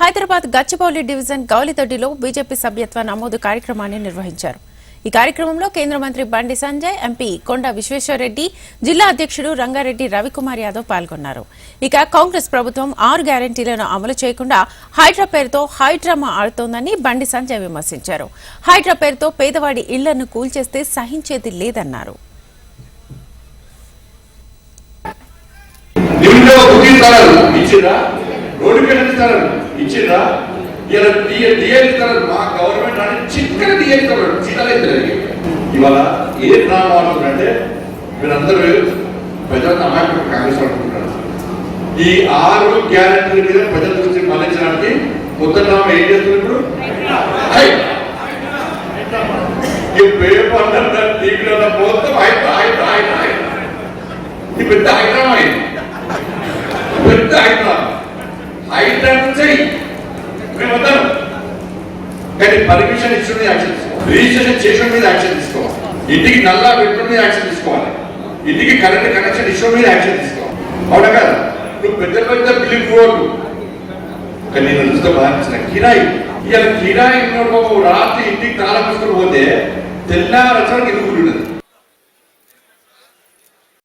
Hyderabad Gachibowli division గౌలిదొడ్డిలో BJP సభ్యత్వ నమోదు కార్యక్రమాన్ని నిర్వహించారు. ఈ కార్యక్రమంలో కేంద్ర మంత్రి బండి సంజయ్ ఎంపీ కొండ విశ్వేశ్వరరెడ్డి జిల్లా అధ్యక్షుడు రంగారెడ్డి రవికుమార్ యాదవ్ పాల్గొన్నారు. ఇక కాంగ్రెస్ ప్రభుత్వం ఆరు గ్యారంటీలను అమలు చేయకుండా హైడ్రా పేరుతో హైడ్రామా ఆడుతోందని బండి సంజయ్ విమర్శించారు. హైడ్రా పేరుతో పేదవాడి ఇళ్ళను కూల్చేస్తే సహించేది లేదన్నారు. నిండు రోడ్డు కట్టిన ఇలా డిఎల్ మా గవర్నమెంట్ అని చిక్కని డిఎల్ స్థలాలు చిన్నలేదు ఇవాళ ఏ డ్రామా అంటే మీరందరూ ప్రజలను అమాయకులు కాంగ్రెస్ అనుకుంటున్నారు ఈ ఆరు గ్యారెంటీల మీద ప్రజల దృష్టి మళ్ళించడానికి కొత్త ఏం చేస్తున్నారు ఇప్పుడు? ఈ పేపర్ టీవీలో మొత్తం హైడ్రా హైడ్రా పెద్ద హైడ్రామా పెద్ద హైడ్రా కానీ పర్మిషన్ ఇచ్చిన యాక్షన్ తీసుకోవాలి. రిజిస్ట్రేషన్ చేసిన మీద యాక్షన్ తీసుకోవాలి. ఇంటికి నల్లా పెట్టిన మీద యాక్షన్ తీసుకోవాలి. ఇంటికి కరెంట్ కనెక్షన్ ఇచ్చిన మీద యాక్షన్ తీసుకోవాలి. అవునా కదా? నువ్వు పెద్ద పెద్ద బిల్లు పోవాలి కానీ నేను చూస్తే భావించిన కిరాయి. ఇవాళ కిరాయి రాత్రి ఇంటికి తాళం పోతే తెల్లారచడానికి ఎందుకు ఉండదు.